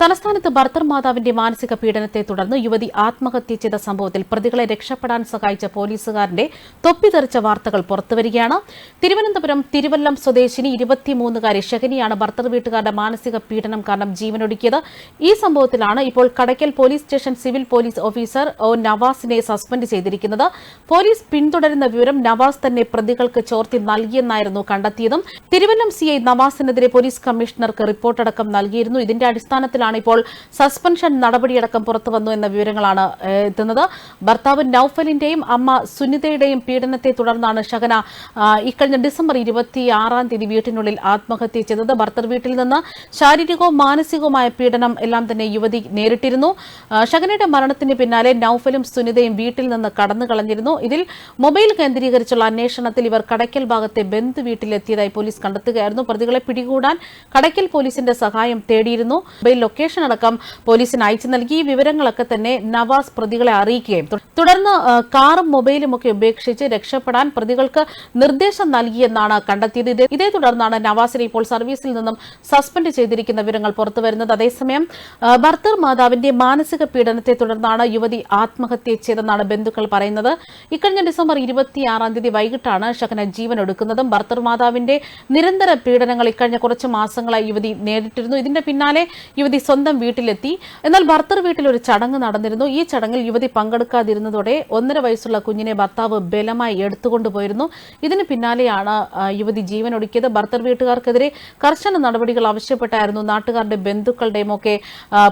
തലസ്ഥാനത്ത് ഭർത്തർ മാതാവിന്റെ മാനസിക പീഡനത്തെ തുടർന്ന് യുവതി ആത്മഹത്യ ചെയ്ത സംഭവത്തിൽ പ്രതികളെ രക്ഷപ്പെടാൻ സഹായിച്ച പോലീസുകാരന്റെ തൊപ്പിതെറിച്ച വാർത്തകൾ പുറത്തുവരികയാണ്. തിരുവനന്തപുരം തിരുവല്ലം സ്വദേശിനി ഇരുപത്തിമൂന്നുകാരി ഷഹനിയാണ് ഭർത്തർ വീട്ടുകാരുടെ മാനസിക പീഡനം കാരണം ജീവനൊടുക്കിയത്. ഈ സംഭവത്തിലാണ് ഇപ്പോൾ Kadakkal police station civil police officer O നവാസിനെ suspend ചെയ്തിരിക്കുന്നത്. പോലീസ് പിന്തുടരുന്ന വിവരം നവാസ് തന്നെ പ്രതികൾക്ക് ചോർത്തി നൽകിയെന്നായിരുന്നു കണ്ടെത്തിയതും. തിരുവല്ലം സിഐ നവാസിനെതിരെ പോലീസ് കമ്മീഷണർക്ക് റിപ്പോർട്ടടക്കം നൽകിയിരുന്നു. ഇതിന്റെ അടിസ്ഥാനത്തിലാണ് ഇപ്പോൾ സസ്പെൻഷൻ നടപടിയടക്കം പുറത്തുവന്നു എന്ന വിവരങ്ങളാണ് എത്തുന്നത്. ഭർത്താവ് നൌഫലിന്റെയും അമ്മ സുനിതയുടെയും പീഡനത്തെ തുടർന്നാണ് ഷഹന ആ, ഇക്കഴിഞ്ഞ ഡിസംബർ ഇരുപത്തി ആറാം തീയതി വീട്ടിനുള്ളിൽ ആത്മഹത്യ ചെയ്തത്. ഭർത്തർ വീട്ടിൽ നിന്ന് ശാരീരികവും മാനസികവുമായ പീഡനം എല്ലാം തന്നെ യുവതി നേരിട്ടിരുന്നു. ഷഗനയുടെ മരണത്തിന് പിന്നാലെ നൌഫലും സുനിതയും വീട്ടിൽ നിന്ന് കടന്നു കളഞ്ഞിരുന്നു. ഇതിൽ മൊബൈൽ കേന്ദ്രീകരിച്ചുള്ള അന്വേഷണത്തിൽ ഇവർ കടയ്ക്കൽ ഭാഗത്തെ ബന്ധു വീട്ടിലെത്തിയതായി പോലീസ് കണ്ടെത്തുകയായിരുന്നു. പ്രതികളെ പിടികൂടാൻ കടയ്ക്കൽ പോലീസിന്റെ സഹായം തേടിയിരുന്നു. മൊബൈൽ ലൊക്കേഷൻ അടക്കം പോലീസിന് അയച്ചു നൽകി. വിവരങ്ങളൊക്കെ തന്നെ നവാസ് പ്രതികളെ അറിയിക്കുകയും തുടർന്ന് കാറും മൊബൈലും ഒക്കെ ഉപേക്ഷിച്ച് രക്ഷപ്പെടാൻ പ്രതികൾക്ക് നിർദ്ദേശം നൽകിയെന്നാണ് കണ്ടെത്തിയത്. ഇതേ തുടർന്നാണ് നവാസിനെ ഇപ്പോൾ സർവീസിൽ നിന്നും സസ്പെൻഡ് ചെയ്തിരിക്കുന്ന വിവരങ്ങൾ പുറത്തുവരുന്നത് അതേസമയം ഭർത്തർ മാതാവിന്റെ മാനസിക പീഡനത്തെ തുടർന്നാണ് യുവതി ആത്മഹത്യ ചെയ്തെന്നാണ് ബന്ധുക്കൾ പറയുന്നത്. ഇക്കഴിഞ്ഞ ഡിസംബർ ഇരുപത്തിയാറാം തീയതി വൈകിട്ടാണ് ഷഹന ജീവൻ എടുക്കുന്നതും ഭർത്തർ മാതാവിന്റെ നിരന്തര പീഡനങ്ങൾ ഇക്കഴിഞ്ഞ കുറച്ച് മാസങ്ങളായി യുവതി നേരിട്ടിരുന്നു. ഇതിന്റെ പിന്നാലെ യുവതി സ്വന്തം വീട്ടിലെത്തി. എന്നാൽ ഭർത്തർ വീട്ടിൽ ഒരു ചടങ്ങ് നടന്നിരുന്നു. ഈ ചടങ്ങിൽ യുവതി പങ്കെടുക്കാതിരുന്നതോടെ ഒന്നര വയസ്സുള്ള കുഞ്ഞിനെ ഭർത്താവ് ബലമായി എടുത്തുകൊണ്ടുപോയിരുന്നു ഇതിന് പിന്നാലെയാണ് യുവതി ജീവനൊടുക്കിയത്. ഭർത്തർ വീട്ടുകാർക്കെതിരെ കർശന നടപടികൾ ആവശ്യപ്പെട്ടായിരുന്നു നാട്ടുകാരുടെ ബന്ധുക്കളുടെയും ഒക്കെ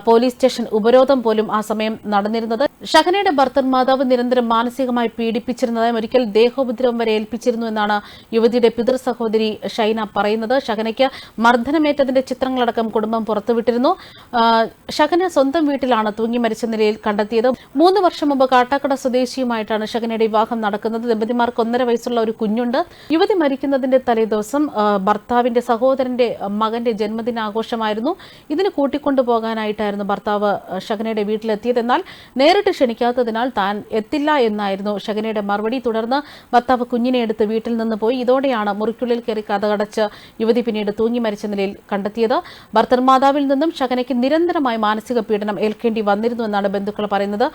പോലീസ് സ്റ്റേഷൻ ഉപരോധം പോലും ആ സമയം നടന്നിരുന്നത്. ഷഹനയുടെ ഭർത്തർ മാതാവ് നിരന്തരം മാനസികമായി പീഡിപ്പിച്ചിരുന്നതായും ഒരിക്കൽ ദേഹോപദ്രവം വരെ ഏൽപ്പിച്ചിരുന്നു എന്നാണ് യുവതിയുടെ പിതൃ സഹോദരി ഷൈന പറയുന്നത്. ഷഹനയ്ക്ക് മർദ്ദനമേറ്റതിന്റെ ചിത്രങ്ങളടക്കം കുടുംബം പുറത്തുവിട്ടിരുന്നു. ആ, ഷഹന സ്വന്തം വീട്ടിലാണ് തൂങ്ങി മരിച്ച നിലയിൽ കണ്ടെത്തിയത്. മൂന്ന് വർഷം മുമ്പ് കാട്ടാക്കട സ്വദേശിയുമായിട്ടാണ് ഷഗനയുടെ വിവാഹം നടക്കുന്നത്. ദമ്പതിമാർക്ക് ഒന്നര വയസ്സുള്ള ഒരു കുഞ്ഞുണ്ട്. യുവതി മരിക്കുന്നതിന്റെ തലേദിവസം ഭർത്താവിന്റെ സഹോദരന്റെ മകന്റെ ജന്മദിനാഘോഷമായിരുന്നു. ഇതിന് കൂട്ടിക്കൊണ്ടുപോകാനായിട്ടായിരുന്നു ഭർത്താവ് ഷഗനയുടെ വീട്ടിലെത്തിയത്. എന്നാൽ നേരിട്ട് ക്ഷണിക്കാത്തതിനാൽ താൻ എത്തില്ല എന്നായിരുന്നു ഷഗനയുടെ മറുപടി. തുടർന്ന് ഭർത്താവ് കുഞ്ഞിനെ എടുത്ത് വീട്ടിൽ നിന്ന് പോയി. ഇതോടെയാണ് മുറിക്കുള്ളിൽ കയറി കഥകടച്ച് യുവതി പിന്നീട് തൂങ്ങി മരിച്ച നിലയിൽ കണ്ടെത്തിയത്. ഭർത്തൃമാതാവിൽ നിന്നും നിന്നും നിരന്തരമായി മാനസിക പീഡനം ഏൽക്കേണ്ടി വന്നിരുന്നു എന്നാണ് ബന്ധുക്കൾ പറയുന്നത്.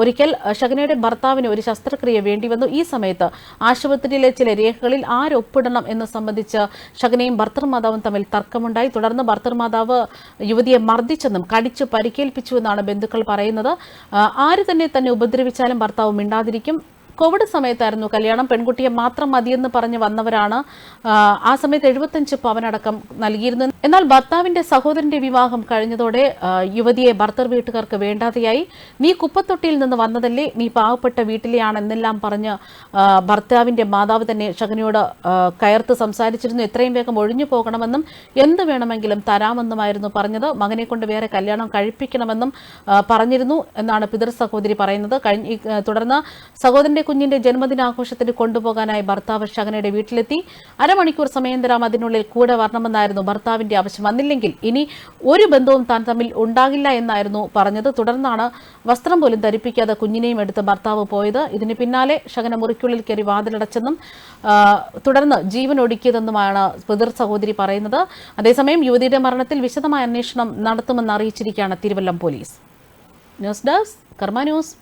ഒരിക്കൽ ഷഹനയുടെ ഭർത്താവിന് ഒരു ശസ്ത്രക്രിയ വേണ്ടി വന്നു. ഈ സമയത്ത് ആശുപത്രിയിലെ ചില രേഖകളിൽ ആരൊപ്പിടണം എന്ന് സംബന്ധിച്ച് ഷഹനയും ഭർത്തൃമാതാവും തമ്മിൽ തർക്കമുണ്ടായി. തുടർന്ന് ഭർത്തൃമാതാവ് യുവതിയെ മർദ്ദിച്ചെന്നും കടിച്ചു പരിക്കേൽപ്പിച്ചു എന്നാണ് ബന്ധുക്കൾ പറയുന്നത്. ആര് തന്നെ തന്നെ ഉപദ്രവിച്ചാലും ഭർത്താവ് മിണ്ടാതിരിക്കും. കോവിഡ് സമയത്തായിരുന്നു കല്യാണം പെൺകുട്ടിയെ മാത്രം മതിയെന്ന് പറഞ്ഞ് വന്നവരാണ് ആ, സമയത്ത് എഴുപത്തഞ്ച് പവനടക്കം നൽകിയിരുന്നത് എന്നാൽ ഭർത്താവിന്റെ സഹോദരന്റെ വിവാഹം കഴിഞ്ഞതോടെ യുവതിയെ ഭർത്തർ വീട്ടുകാർക്ക് വേണ്ടാതെയായി. നീ കുപ്പത്തൊട്ടിയിൽ നിന്ന് വന്നതല്ലേ? നീ പാവപ്പെട്ട വീട്ടിലെയാണെന്നെല്ലാം പറഞ്ഞ് ഭർത്താവിന്റെ മാതാവ് തന്നെ ഷഹനയോട് കയർത്ത് സംസാരിച്ചിരുന്നു. എത്രയും വേഗം ഒഴിഞ്ഞു പോകണമെന്നും എന്ത് വേണമെങ്കിലും തരാമെന്നുമായിരുന്നു പറഞ്ഞത്. മകനെ കൊണ്ട് വേറെ കല്യാണം കഴിപ്പിക്കണമെന്നും പറഞ്ഞിരുന്നു എന്നാണ് പിതൃ സഹോദരി പറയുന്നത്. തുടർന്ന് സഹോദരന്റെ കുഞ്ഞിന്റെ ജന്മദിനാഘോഷത്തിന് കൊണ്ടുപോകാനായി ഭർത്താവ് ഷഹനയുടെ വീട്ടിലെത്തി. അരമണിക്കൂർ സമയം തരാം. അതിനുള്ളിൽ കൂടെ വരണമെന്നായിരുന്നു ഭർത്താവിന്റെ ആവശ്യം. വന്നില്ലെങ്കിൽ ഇനി ഒരു ബന്ധവും താൻ തമ്മിൽ ഉണ്ടാകില്ല എന്നായിരുന്നു പറഞ്ഞത്. തുടർന്നാണ് വസ്ത്രം പോലും ധരിപ്പിക്കാതെ കുഞ്ഞിനെയും എടുത്ത് ഭർത്താവ് പോയത്. ഇതിന് പിന്നാലെ ഷഹന മുറിക്കുള്ളിൽ കയറി വാതിലടച്ചെന്നും തുടർന്ന് ജീവൻ ഒടുക്കിയതെന്നുമാണ് പിതൃ സഹോദരി പറയുന്നത്. അതേസമയം യുവതിയുടെ മരണത്തിൽ വിശദമായ അന്വേഷണം നടത്തുമെന്ന് അറിയിച്ചിരിക്കുകയാണ് Thiruvallam police. News desk Karma news.